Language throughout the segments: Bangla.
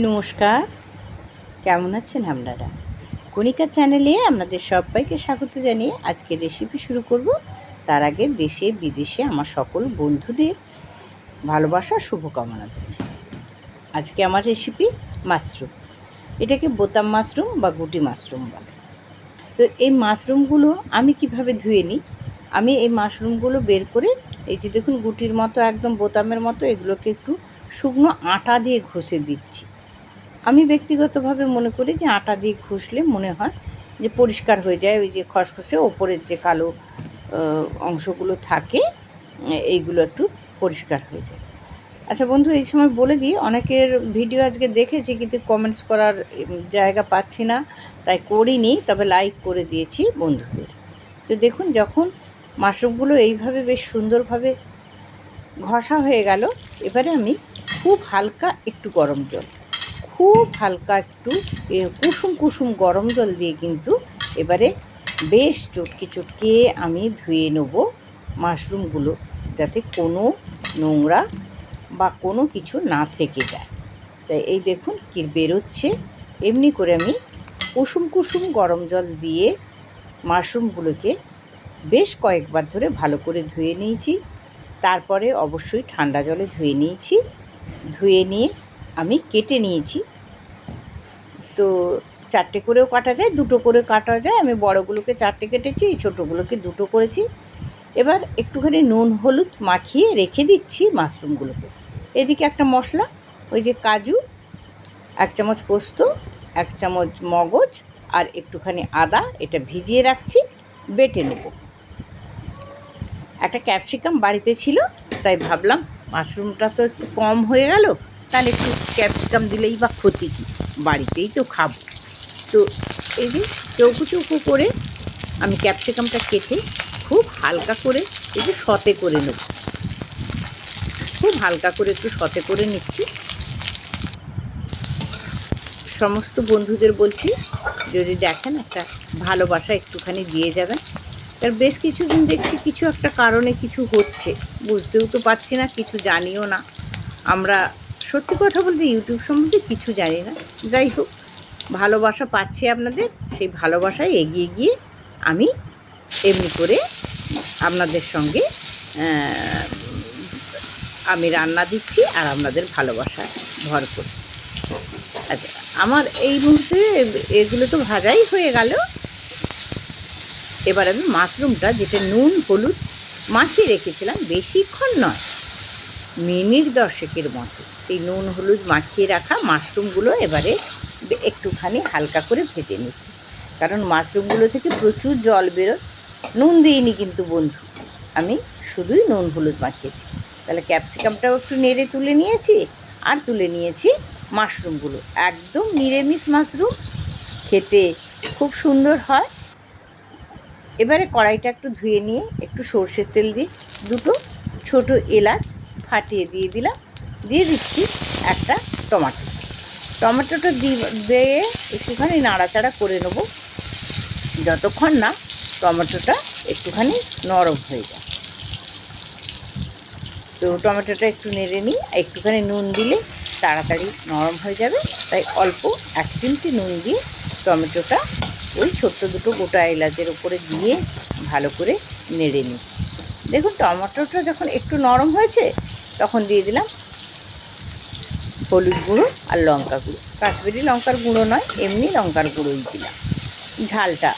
নমস্কার। কেমন আছেন আপনারা? কণিকার চ্যানেলে আপনাদের সবাইকে স্বাগত জানিয়ে আজকে রেসিপি শুরু করব। তার আগে দেশে, বিদেশে আমার সকল বন্ধুদের ভালোবাসা শুভকামনা জানাই আজকে আমার রেসিপি মাশরুম। এটাকে বোতাম মাশরুম বা গুটি মাশরুম বলে। তো এই মাশরুমগুলো আমি কীভাবে ধুয়ে নিই? আমি এই মাশরুমগুলো বের করে, এই যে দেখুন গুটির মতো, একদম বোতামের মতো, এগুলোকে একটু শুকনো আটা দিয়ে ঘষে দিচ্ছি। আমি ব্যক্তিগতভাবে মনে করি যে আটা দিয়ে ঘষলে মনে হয় যে পরিষ্কার হয়ে যায়, ওই যে খসখসে ওপরের যে কালো অংশগুলো থাকে, এইগুলো একটু পরিষ্কার হয়ে যায়। আচ্ছা বন্ধু, এই সময় বলে দিই, অনেকের ভিডিও আজকে দেখেছি কিন্তু কমেন্টস করার জায়গা পাচ্ছি না, তাই করিনি, তবে লাইক করে দিয়েছি বন্ধুদের। তো দেখুন, যখন মাশরুমগুলো এইভাবে বেশ সুন্দরভাবে ঘষা হয়ে গেল, এবারে আমি খুব হালকা একটু গরম জল। খুব হালকা একটু কুসুম কুসুম গরম জল দিয়ে কিন্তু এবারে বেশ চটকে চটকে আমি ধুয়ে নেব মাশরুমগুলো, যাতে কোনো নোংরা বা কোনো কিছু না থেকে যায়। তাই এই দেখুন কি বেরোচ্ছে। এমনি করে আমি কুসুম কুসুম গরম জল দিয়ে মাশরুমগুলোকে বেশ কয়েকবার ধরে ভালো করে ধুয়ে নিয়েছি। তারপরে অবশ্যই ঠান্ডা জলে ধুয়ে নিয়েছি। ধুয়ে নিয়ে আমি কেটে নিয়েছি তো চারটে করেও কাটা যায়, দুটো করে কাটা যায়। আমি বড়গুলোকে চারটে কেটেছি, ছোটোগুলোকে দুটো করেছি। এবার একটুখানি নুন, হলুদ মাখিয়ে রেখে দিচ্ছি মাশরুমগুলোকে। এদিকে একটা মশলা, ওই যে কাজু, এক চামচ পোস্ত, এক চামচ মগজ আর একটুখানি আদা, এটা ভিজিয়ে রাখছি, বেটে নেব। একটা ক্যাপসিকাম বাড়িতে ছিল, তাই ভাবলাম মাশরুমটা তো একটু কম হয়ে গেল, তাহলে একটু ক্যাপসিকাম দিলেই বা ক্ষতি কী? বাড়িতেই তো খাব। তো এই যে চৌকো চৌকো করে আমি ক্যাপসিকামটা কেটে খুব হালকা করে এই যে সতে করে নেব। খুব হালকা করে একটু সতে করে নিচ্ছি। সমস্ত বন্ধুদের বলছি, যদি দেখেন একটা ভালোবাসা একটুখানি দিয়ে যাবেন। তার বেশ কিছুদিন দেখছি কিছু একটা কারণে কিছু হচ্ছে। বুঝতেও তো পারছি না, কিছু জানিও না। আমরা সত্যি কথা বলতে ইউটিউব সম্বন্ধে কিছু জানি না। যাই হোক, ভালোবাসা পাচ্ছি আপনাদের, সেই ভালোবাসায় এগিয়ে গিয়ে আমি এমনি করে আপনাদের সঙ্গে আমি রান্না দিচ্ছি আর আপনাদের ভালোবাসা ভর করে আচ্ছা আমার এই মুহূর্তে এগুলো তো ভাজাই হয়ে গেল। এবার আমি মাশরুমটা, যেটা নুন, হলুদ মাখিয়ে রেখেছিলাম, বেশিক্ষণ নয় মিনিট দশেকের মতো। সেই নুন, হলুদ মাখিয়ে রাখা মাশরুমগুলো এবারে একটুখানি হালকা করে ভেজে নিচ্ছি। কারণ মাশরুমগুলো থেকে প্রচুর জল বেরোয়। নুন দিইনি কিন্তু বন্ধু, আমি শুধুই নুন, হলুদ মাখিয়েছি। তাহলে ক্যাপসিকামটাও একটু নেড়ে তুলে নিয়েছি আর তুলে নিয়েছি মাশরুমগুলো। একদম নিরামিষ মাশরুম, খেতে খুব সুন্দর হয়। এবারে কড়াইটা একটু ধুয়ে নিয়ে একটু সর্ষের তেল দিয়ে দুটো ছোট এলাচ ফাটিয়ে দিয়ে দিলাম। দিয়ে দিচ্ছি একটা টমাটো। টমেটোটা দিয়ে একটুখানি নাড়াচাড়া করে নেব। যতক্ষণ না টমেটোটা একটুখানি নরম হয়ে যায়। তো টমেটোটা একটু নেড়ে নিই। একটুখানি নুন দিলে তাড়াতাড়ি নরম হয়ে যাবে। তাই অল্প এক চিমটি নুন দিয়ে টমেটোটা ওই ছোট্ট দুটো গোটা এলাচের উপরে দিয়ে ভালো করে নেড়ে নিই। দেখুন, টমেটোটা যখন একটু নরম হয়েছে তখন দিয়ে দিলাম হলুদ গুঁড়ো আর লঙ্কা গুঁড়ো। কাশ্মীরি লঙ্কার গুঁড়ো নয়, এমনি লঙ্কার গুঁড়োই দিলাম। ঝালটা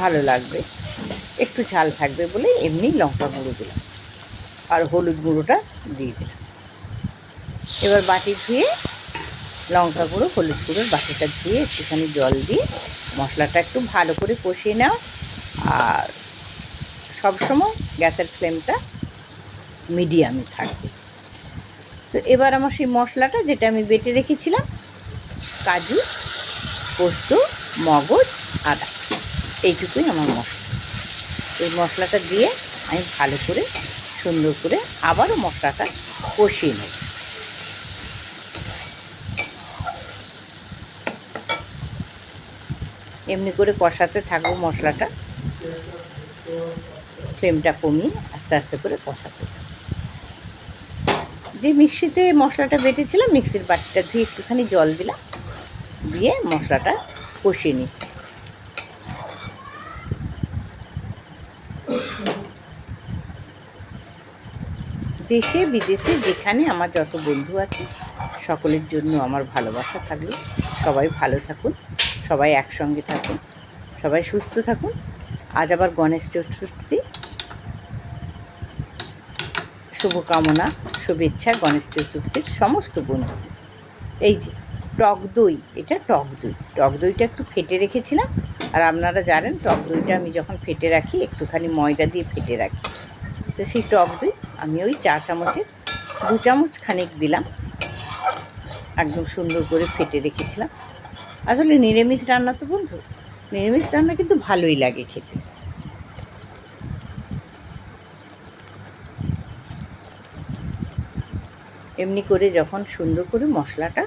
ভালো লাগবে, একটু ঝাল থাকবে বলে এমনি লঙ্কা গুঁড়ো দিলাম। আর হলুদ গুঁড়োটা দিয়ে দিলাম। এবার বাটি ধুয়ে লঙ্কা গুঁড়ো, হলুদ গুঁড়োর বাটিটা ধুয়ে একটুখানি জল দিয়ে মশলাটা একটু ভালো করে কষিয়ে নাও। আর সবসময় গ্যাসের ফ্লেমটা মিডিয়ামে থাকবে। তো এবার আমার সেই মশলাটা যেটা আমি বেটে রেখেছিলাম, কাজু, পোস্ত, মগজ, আদা, এইটুকুই আমার মশলা। এই মশলাটা দিয়ে আমি ভালো করে, সুন্দর করে আবারও মশলাটা কষিয়ে নেব। এমনি করে কষাতে থাকব মশলাটা। ফ্লেমটা কমিয়ে আস্তে আস্তে করে কষাতে থাকব। যে মিক্সিতে মশলাটা বেটেছিলাম, মিক্সির বাটিটা ধুয়ে একটুখানি জল দিলাম, দিয়ে মশলাটা কষিয়ে নিচ্ছি দেশে, বিদেশে যেখানে আমার যত বন্ধু আছে, সকলের জন্য আমার ভালোবাসা থাকল। সবাই ভালো থাকুন, সবাই একসঙ্গে থাকুন, সবাই সুস্থ থাকুন। আজ আবার গণেশ চতুর্থী শুভকামনা, শুভেচ্ছা, গণেশ চতুর্থীর সমস্ত বন্ধু এই যে, টক দই, এটা টক দই। টক দইটা একটু ফেটে রেখেছিলাম, আর আপনারা জানেন টক দইটা আমি যখন ফেটে রাখি, একটুখানি ময়দা দিয়ে ফেটে রাখি। তো সেই টক দই আমি ওই চা চামচের দু চামচ খানিক দিলাম, একদম সুন্দর করে ফেটে রেখেছিলাম। আসলে নিরামিষ রান্না তো বন্ধু, নিরামিষ রান্না কিন্তু ভালোই লাগে খেতে। এমনি করে যখন সুন্দর করে মশলাটা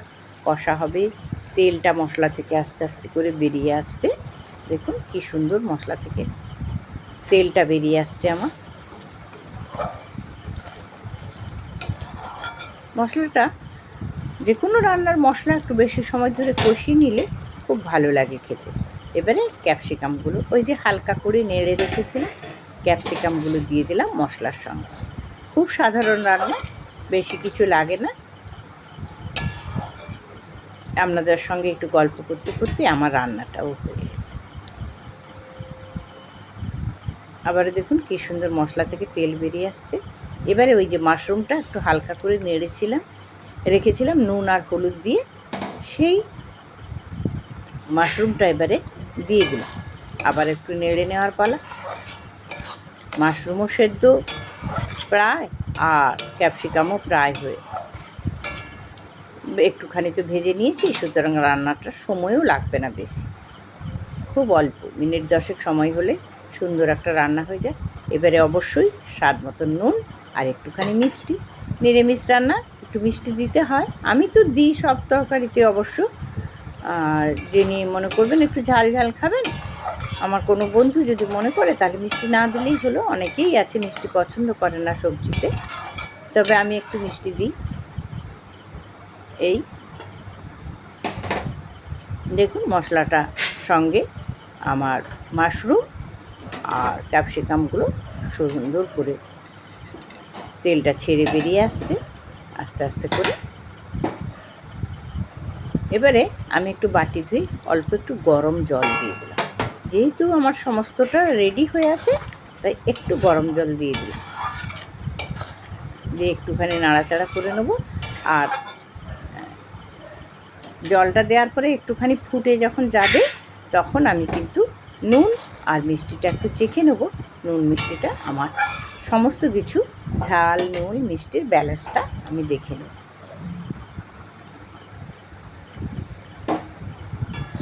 কষা হবে, তেলটা মশলা থেকে আস্তে আস্তে করে বেরিয়ে আসবে, দেখুন কি সুন্দর মশলা থেকে তেলটা বেরিয়ে আসছে আমার। মশলাটা যে কোনো রান্নার মশলা একটু বেশি সময় ধরে কষিয়ে নিলে খুব ভালো লাগে খেতে। এবারে ক্যাপসিকামগুলো, ওই যে হালকা করে নেড়ে রেখেছিলাম, ক্যাপসিকামগুলো দিয়ে দিলাম মশলার সঙ্গে। খুব সাধারণ রান্না বেশি কিছু লাগে না। আপনাদের সঙ্গে একটু গল্প করতে করতে আমার রান্নাটাও হয়ে আবার দেখুন কী সুন্দর মশলা থেকে তেল বেরিয়ে আসছে। এবারে ওই যে মাশরুমটা একটু হালকা করে নেড়েছিলাম, রেখেছিলাম নুন আর হলুদ দিয়ে। সেই মাশরুমটা এবারে দিয়ে দিলাম। আবার একটু নেড়ে নেওয়ার পালা। মাশরুমও সেদ্ধ, প্রায় আর ক্যাপসিকামও প্রায় হয়ে একটুখানি তো ভেজে নিয়েছি, সুতরাং রান্নাটা সময়ও লাগবে না বেশি। খুব অল্প, মিনিট দশেক সময় হলে সুন্দর একটা রান্না হয়ে যায়। এবারে অবশ্যই স্বাদ মতো নুন আর একটুখানি মিষ্টি। নিরামিষ রান্না, একটু মিষ্টি দিতে হয়। আমি তো দিই সব তরকারিতে অবশ্য। আর যিনি মনে করবেন একটু ঝাল ঝাল খাবেন আমার কোনো বন্ধু যদি মনে করে, তাহলে মিষ্টি না দিলেই হলো। অনেকেই আছে মিষ্টি পছন্দ করে না সবজিতে। তবে আমি একটু মিষ্টি দিই। এই। দেখুন মশলাটা সঙ্গে আমার মাশরুম আর ক্যাপসিকামগুলো সুন্দর করে তেলটা ছেড়ে বেরিয়ে আসছে। আস্তে আস্তে করে। এবারে আমি একটু বাটি ধুই অল্প একটু গরম জল দিয়ে দিলাম। যেহেতু আমার সমস্তটা রেডি হয়ে আছে, তাই একটু গরম জল দিয়ে দিলাম দিয়ে একটুখানি নাড়াচাড়া করে নেব। আর জলটা দেওয়ার পরে একটুখানি ফুটে যখন যাবে, তখন আমি কিন্তু নুন আর মিষ্টিটা একটু চেখে নেব। নুন মিষ্টিটা আমার সমস্ত কিছু, ঝাল নুন মিষ্টির ব্যালেন্সটা আমি দেখে নেব।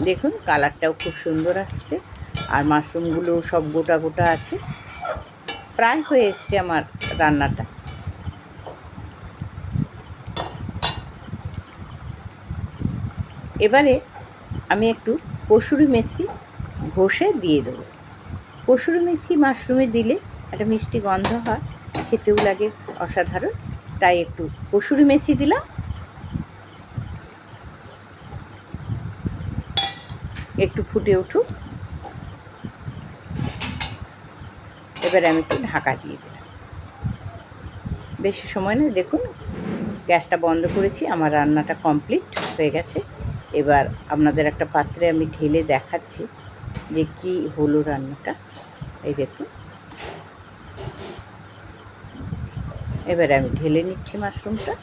দেখুন কালারটাও খুব সুন্দর আসছে। আর মাশরুমগুলো সব গোটা গোটা আছে। প্রায় হয়ে এসছে আমার রান্নাটা। এবারে আমি একটু কসুরি মেথি ঘষে দিয়ে দেবো। কসুরি মেথি মাশরুমে দিলে একটা মিষ্টি গন্ধ হয়, খেতেও লাগে অসাধারণ। তাই একটু কসুরি মেথি দিলাম। একটু ফুটে উঠুক। এবারে আমি একটু ঢাকা দিয়ে দিলাম। বেশি সময় না, দেখুন, গ্যাসটা বন্ধ করেছি, আমার রান্নাটা কমপ্লিট হয়ে গেছে। এবার আপনাদের একটা পাত্রে আমি ঢেলে দেখাচ্ছি যে কি হলো রান্নাটা। এই দেখুন। এবারে আমি ঢেলে নিচ্ছি মাশরুমটা।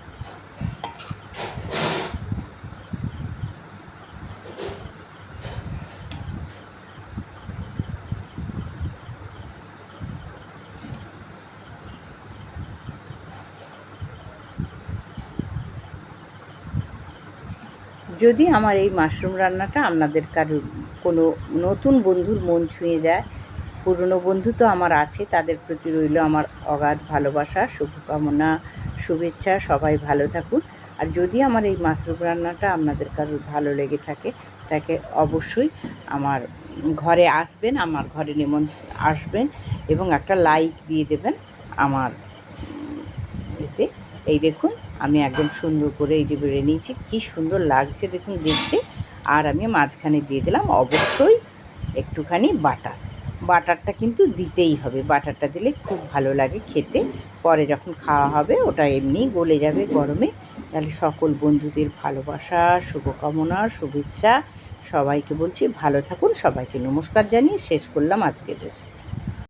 যদি আমার এই মাশরুম রান্নাটা আপনাদের কারোর কোনো নতুন বন্ধুর মন ছুঁয়ে যায়, পুরনো বন্ধু তো আমার আছে, তাদের প্রতি রইল আমার অগাধ ভালোবাসা, শুভকামনা, শুভেচ্ছা, সবাই ভালো থাকুন। আর যদি আমার এই মাশরুম রান্নাটা আপনাদের কারোর ভালো লেগে থাকে, তাকে অবশ্যই আমার ঘরে আসবেন, আমার ঘরে নেমন আসবেন এবং একটা লাইক দিয়ে দেবেন আমার এই দেখুন, আমি একদম সুন্দর করে এই যে বেড়ে নিয়েছি, কী সুন্দর লাগছে দেখুন দেখতে। আর আমি মাঝখানে দিয়ে দিলাম অবশ্যই একটুখানি বাটার। বাটারটা কিন্তু দিতেই হবে, বাটারটা দিলে খুব ভালো লাগে খেতে। পরে যখন খাওয়া হবে, ওটা এমনি গলে যাবে গরমে। তাহলে সকল বন্ধুদের ভালোবাসা, শুভকামনা, শুভেচ্ছা সবাইকে বলছি, ভালো থাকুন, সবাইকে নমস্কার জানিয়ে শেষ করলাম আজকের রেসিপি।